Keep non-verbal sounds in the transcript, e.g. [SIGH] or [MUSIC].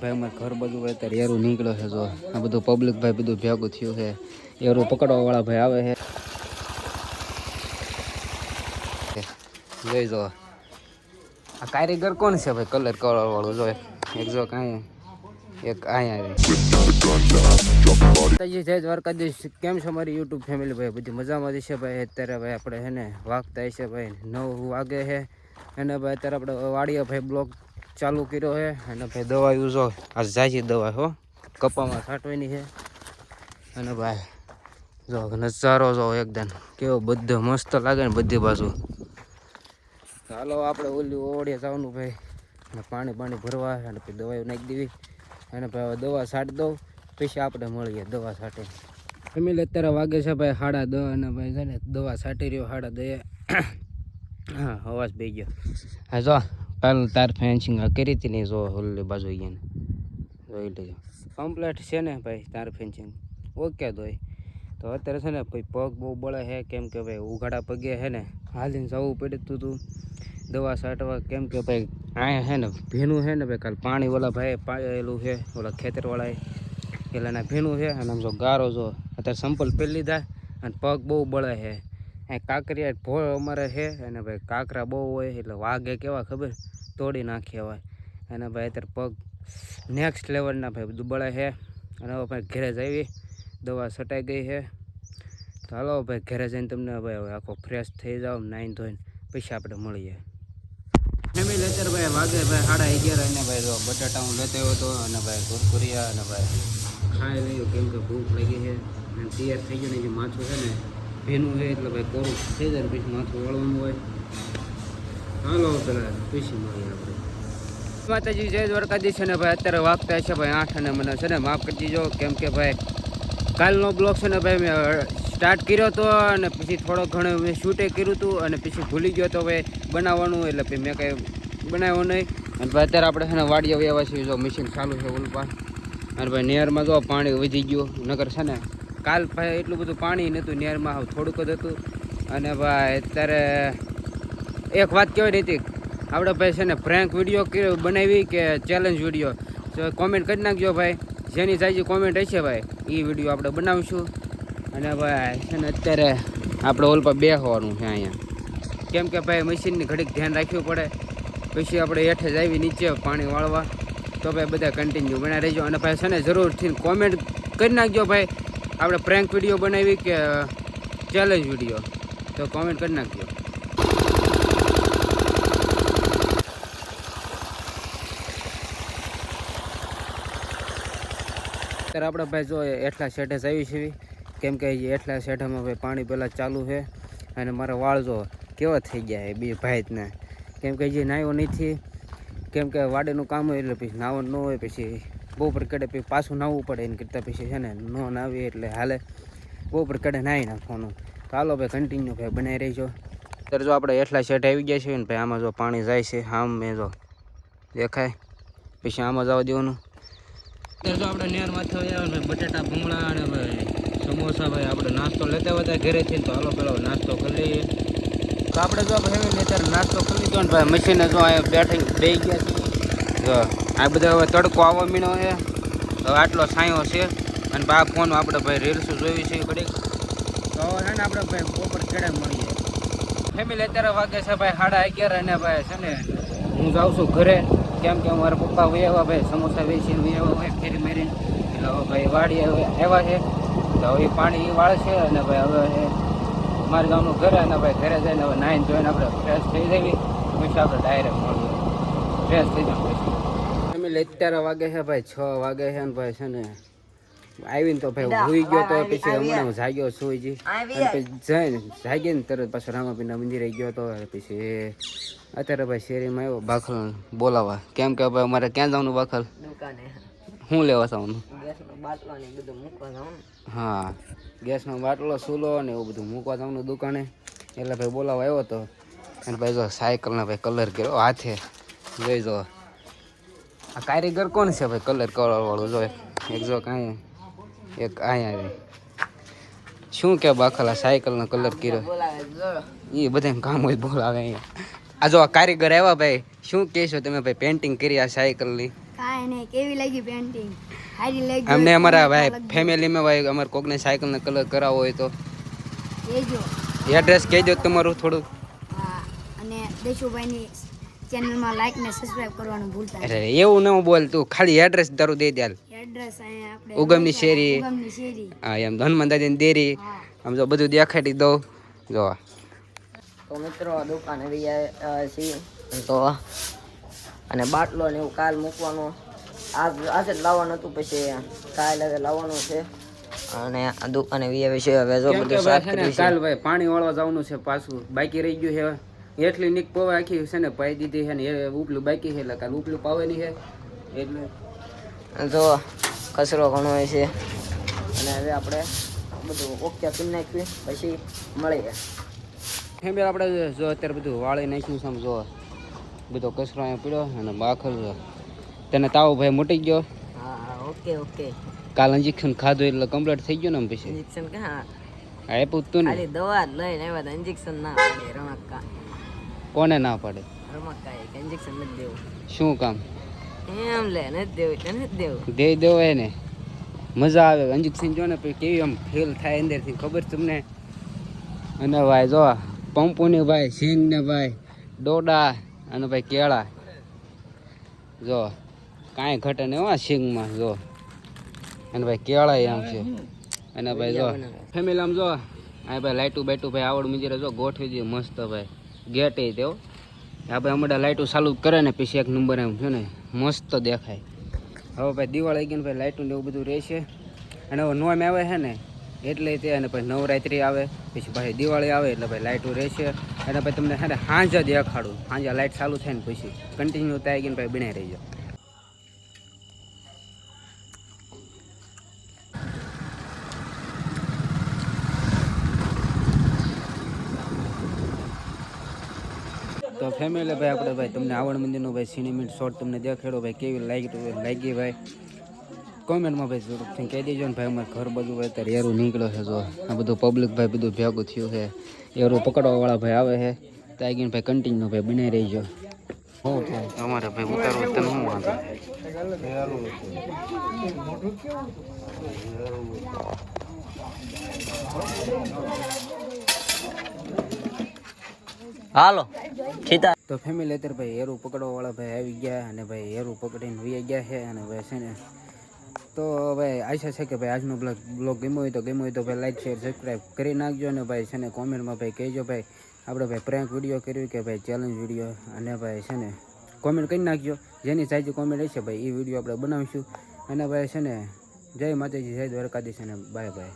ભાઈ, અમારે ઘર બધું અત્યારે એરું નીકળે છે જો. આ બધું પબ્લિક ભાઈ બધું ભેગું થયું છે. એરું પકડવાવાળા ભાઈ આવે છે. જોઈ જો. આ કારીગર કોણ છે ભાઈ? કલર કરવા વાળું જો એક. જો કાંઈ એક અહીંયા જય દ્વારકાધીશ. કેમ છો મારી યુટ્યુબ ફેમિલી ભાઈ? બધી મજામાં છે ભાઈ? અત્યારે ભાઈ આપણે છે ને વાગતા છે ભાઈ. નવ વાગે છે. અને ભાઈ અત્યારે આપણે વાળીએ ભાઈ બ્લોગ ચાલુ કર્યો છે અને ભાઈ દવા યુઝો આ જાજી દવા, હો. કપામાં છાંટવાની છે. અને ભાઈ, જો નજારો જો એકદમ કેવો બધો મસ્ત લાગે ને બધી બાજુ. ચાલો આપણે ઓલી ઓળીએ જવાનું ભાઈ. અને પાણી પાણી ભરવા અને પછી દવાઓ નાખી દેવી. અને ભાઈ હવે દવા છાંટી દઉં. પછી આપણે મળીએ દવા છાંટે ફેમિલી અત્યારે વાગે છે ભાઈ સાડા દવા અને ભાઈ છે ને દવા છાંટી રહ્યો, સાડા દે [COUGHS] હા, અવાજ બે ગયો. હા, જો. કાલ તાર ફેન્સિંગ કરી હતી ને જો હોલી બાજુ અહીંયા જોઈ લેજો. કમ્પ્લેટ છે ને ભાઈ તાર ફેન્સિંગ ઓકે દોય તો અત્યારે છે ને ભાઈ પગ બહુ બળે છે કેમ કે ભાઈ ઉઘાડા પગે છે ને હાલીને જવું પડતું હતું દવા છાંટવા કેમ કે ભાઈ અહીંયા છે ને ભીનું છે ને ભાઈ કાલ પાણી ઓલા ભાઈ પાયેલું છે ઓલા ખેતરવાળાએ. એટલે એના ભીનું છે અને આમ જો ગારો જો અત્યારે સંપલ પહેરી લીધા અને પગ બહુ બળે છે અહીં કાંકરિયા ભોળ અમારે છે. અને ભાઈ કાંકરા બહુ હોય એટલે વાઘે કેવા ખબર? તોડી નાખ્યા હોય અને ભાઈ અત્યારે પગ નેક્સ્ટ લેવલના ભાઈ દુબળા છે. અને હવે ભાઈ ઘરે જ આવી. દવા છટાઈ ગઈ છે. તો હાલો ભાઈ ઘરે જઈને તમને ભાઈ હવે આખો ફ્રેશ થઈ જાઓ નાઈને ધોઈને પૈસા આપણે મળીએ. ફેમિલી, અત્યારે ભાઈ વાગે ભાઈ સાડા અગિયાર અને ભાઈ જો બટાટા હું લેતો આવ્યો હતો અને ભાઈ કુરકુરિયા અને ભાઈ ખાઈ લઈએ કેમ કે ભૂખ લાગી છે. અને તૈયાર થઈ ગયો ને જે માથું છે ને ભીનું છે એટલે ભાઈ કોરું થઈ જાય ને પછી માથું વળવાનું હોય. હાલો પેલા પીસી મારી આપણે. માતાજી, જય દ્વારકાધીશ અને ભાઈ અત્યારે વાગતા છે ભાઈ આઠ અને મને છે ને માફ કરી દીજો, કેમ કે ભાઈ કાલનો બ્લોગ છે ને ભાઈ મેં સ્ટાર્ટ કર્યો હતો અને પછી થોડો ઘણો મેં શૂટે કર્યું હતું અને પછી ભૂલી ગયો તો ભાઈ બનાવવાનું એટલે પછી મેં કંઈ બનાવ્યું નહીં. અને ભાઈ અત્યારે આપણે છે ને વાડીએ વ્યવા જો મશીન ચાલુ છે ઉલપા. અને ભાઈ નેરમાં જો પાણી વધી ગયું નગર છે ને કાલ ભાઈ એટલું બધું પાણી નહોતું, નેરમાં થોડુંક જ હતું. અને ભાઈ અત્યારે એક વાત કહેવાય નથી આપણે ભાઈ છે ને ફ્રેન્ક વીડિયો બનાવી કે ચેલેન્જ વીડિયો તો કોમેન્ટ કરી નાખજો ભાઈ, જેની સાઈઝ કોમેન્ટ હશે ભાઈ એ વીડિયો આપણે બનાવીશું. અને ભાઈ છે ને અત્યારે આપણે ઓલ પર બે હોવાનું છે અહીંયા. કેમ કે ભાઈ મશીનની ઘડીક ધ્યાન રાખવું પડે. પછી આપણે હેઠે જ આવી નીચે પાણી વાળવા. તો ભાઈ બધા કન્ટિન્યુ બના રહેજો. અને ભાઈ છે ને જરૂરથી કોમેન્ટ કરી નાખજો ભાઈ. આપણે પ્રેન્ક વીડિયો બનાવી કે ચેલેન્જ વીડિયો તો કોમેન્ટ કરી નાખજો. અત્યારે આપણે ભાઈ જો એટલા શેઠે આવી છે. કેમ કે એટલા શેઠામાં ભાઈ પાણી પહેલાં ચાલુ છે. અને મારા વાળ જો કેવા થઈ ગયા છે બે ભાઈતને. કેમ કે જે નાયો નથી. કેમ કે વાડીનું કામ હોય એટલે પછી નાવાનું ન હોય, પછી બપોર પ્રકડે પછી નાવું પડે એને કરતાં પછી છે ને ન નાવી એટલે હાલે. બહુ પ્રકડે નાહી નાખવાનું. તો હાલો ભાઈ કન્ટિન્યુ ભાઈ બનાવી રહીશો અત્યારે જો આપણે એટલા શેઠ આવી ગયા છીએ ને ભાઈ, આમાં જો પાણી જાય છે, આમ મેં જો દેખાય. પછી આમાં જવા દેવાનું. અત્યારે જો આપણે નેર માથે આવ્યા ને બટાટા, ભૂંગળા અને સમોસા ભાઈ, આપણે નાસ્તો લેતા હતા ઘરેથી તો હાલો પેલો નાસ્તો કરી લઈએ. તો આપણે જો ભાઈ અત્યારે નાસ્તો કરી લીધો ને ભાઈ મશીને જો અહીંયા બેઠી બે ગયા છીએ. જો. આ બધા હવે તડકો આવવા મીણો છે. હવે આટલો છાંયો છે. અને બા ફોન આપણે ભાઈ રીલ્સ જોઈ છે ઘડીક. તો છે ને આપણે ભાઈ બપોર કેડે મળીએ. ફેમિલી અત્યારે વાગે છે ભાઈ સાડા અગિયાર અને ભાઈ છે ને હું જાઉં છું ઘરે. કેમ કે મારા પપ્પા વૈયા ભાઈ સમોસા વેચીને વૈયા હોય ફેરી મેરીને. એટલે હવે ભાઈ વાડી હવે આવ્યા છે. તો હવે પાણી વાળશે અને ભાઈ હવે છે મારા ગામનું ઘરે અને ભાઈ ઘરે જઈને હવે નાઈને જોઈને આપણે ફ્રેશ થઈ જઈએ. પછી આપણે ડાયરેક્ટ મળીએ. ફ્રેશ થઈ જાય પછી ફેમિલી અત્યારે વાગે છે ભાઈ છ વાગે છે ને ભાઈ છે ને. આવીને તો ભાઈ સુઈ ગયો તો પછી હમણાં જાગ્યો સુઈજી જઈને જાગી ને તરત પાછો રામાપીના મંદિરે ગયો તો પછી અત્યારે ભાઈ શેરીમાં આવ્યો બાખલ બોલાવા કેમ કે ભાઈ અમારે ક્યાં જવાનું બાખલ શું લેવા જવાનું? હા ગેસનો બાટલો સૂલો ને એવું બધું મૂકવા જવાનું દુકાને. એટલે ભાઈ બોલાવા આવ્યો તો. અને ભાઈ જો સાયકલના ભાઈ કલર કર્યો હાથે. જોઈ જો. આ કારીગર કોણ છે ભાઈ? કલર કરવાવાળું જો એક જો કાંઈ એક અહીંયા શું કે બાખલા સાયકલનો કલર કર્યો? એ બધાને કામ હોય બોલાવે અહીંયા. આ જો આ કારીગર આવ્યા ભાઈ શું કહેશો તમે ભાઈ? પેન્ટિંગ કરી આ સાયકલની કાંઈ નહીં કેવી લાગી પેન્ટિંગ સારી લાગી અમને અમારા ભાઈ ફેમિલીમાં ભાઈ અમારે કોકને સાયકલનો કલર કરાવવો હોય તો. લેજો એડ્રેસ કહેજો તમારું થોડું હા અને દેશુભાઈની ચેનલમાં લાઈક ને સબસ્ક્રાઇબ કરવાનું ભૂલતા અરે એવું ન બોલ તું. ખાલી એડ્રેસ તારું દે હાલ. એડ્રેસ અહીંયા આપણે ઉગમની શેરી. ઉગમની શેરી. હા એમ હનુમાન દાદીની દેરી આમ જો બધું દેખાડી દઉં. જો. તો મિત્રો દુકાને રહ્યા છીએ તો અને બાટલો ને એવું કાલ મૂકવાનો. આજ આજે જ લાવવાનું હતું પછી કાલ હવે લાવવાનું છે. અને આ દુકાને વી વિશે હવે જો બધું સાફ કર્યું છે. કાલ ભાઈ પાણી વાળવા જવાનું છે પાછું. બાકી રહી ગયું છે એટલી નીક પવા આખી છે ને પાઈ દીધી છે ને એ ઉપલું બાકી છે એટલે કાલ ઉપલું પાવાની છે. એટલે જો કચરો ઘણો હોય છે. અને હવે આપણે બધું ઓકે કરી નાખ્યું પછી મળીએ ફેમિલી આપણે જો અત્યારે બધું વાળી નાખ્યું છે જો બધો કચરો અહીંયા પીડ્યો અને બાખર જો તને તાવ ભાઈ મૂટી ગયો? હા હા ઓકે ઓકે. કાલ ઇન્જેક્શન ખાધું એટલે કમ્પ્લીટ થઈ ગયું ને પછી? ઇન્જેક્શન કે હા. આપ્યું તું ને? દવા જ લઈને આવ્યા ઇન્જેક્શન ના પડે રમક્કા કોને ના પડે? દેવું. શું કામ? એમ લે નથી દેવું એટલે દેવું. દે દેવાય ને મજા આવે. ઇન્જેક્શન જો ને કેવી આમ ફીલ થાય અંદરથી ખબર તમને? અને ભાઈ જો પંપુની ભાઈ સિંગ ને ભાઈ ડોડા અને ભાઈ કેળા. જો કાંઈ ઘટે ને એવા સિંગમાં જો. અને ભાઈ કેળા આમ છે. અને ભાઈ જો ફેમિલી આમ જો આ ભાઈ લાઈટું બાઈટું ભાઈ આવડ મંજિરે જો ગોઠવી દઈએ મસ્ત ભાઈ. ગેટ એ તેઓ આપણે હમણાં લાઇટો ચાલુ કરે ને, પછી એક નંબર એમ છે ને, મસ્ત દેખાય. હવે ભાઈ દિવાળી ગઈ ને ભાઈ લાઇટું ને એવું બધું રહેશે અને હવે નોમ આવે છે ને, એટલે તે અને પછી નવરાત્રિ આવે, પછી ભાઈ દિવાળી આવે, એટલે ભાઈ લાઇટું રહેશે અને પછી તમને છે ને સાંજ દેખાડું. સાંજે લાઇટ ચાલુ થાય ને પછી કન્ટિન્યુ ત્યાં ગઈને ભાઈ બનાવી રહીજો તો ફેમિલી ભાઈ, આપણે ભાઈ તમને આવડ મંદિરનો ભાઈ સિનેમેન્ટ શોર્ટ તમને દેખાડો ભાઈ, કેવી લાગી લાગી ભાઈ. કોમેન્ટમાં ભાઈ જરૂરથી કહી દેજો ને ભાઈ, અમારે ઘર બધું ભાઈ અત્યારે એરું નીકળ્યો છે જો. આ બધું પબ્લિક ભાઈ બધું ભેગું થયું છે. એરું પકડવાવાળા ભાઈ આવે છે. આવીને ભાઈ કન્ટિન્યુ ભાઈ બનાવી રહીજો. તમારે ભાઈ ઉતારવું તને શું હાલો. સીતા તો ફેમિલી અત્યારે ભાઈ હેરું પકડવાવાળા ભાઈ આવી ગયા અને ભાઈ હેરું પકડીને વી ગયા છે અને ભાઈ છે ને, તો ભાઈ આશા છે કે ભાઈ આજનો બ્લોગ બ્લોગ ગમ્યો હોય તો ગમ્યો હોય તો ભાઈ લાઈક શેર સબસ્ક્રાઈબ કરી નાખજો અને ભાઈ છે ને કોમેન્ટમાં ભાઈ કહેજો ભાઈ, આપણે ભાઈ પ્રેન્ક વીડિયો કર્યું કે ભાઈ ચેલેન્જ વીડિયો અને ભાઈ છે ને કોમેન્ટ કરી નાખજો. જેની સાચી કોમેન્ટ હશે ભાઈ એ વીડિયો આપણે બનાવીશું. અને ભાઈ છે ને, જય માતાજી, જય દ્વારકાધીશ અને બાય બાય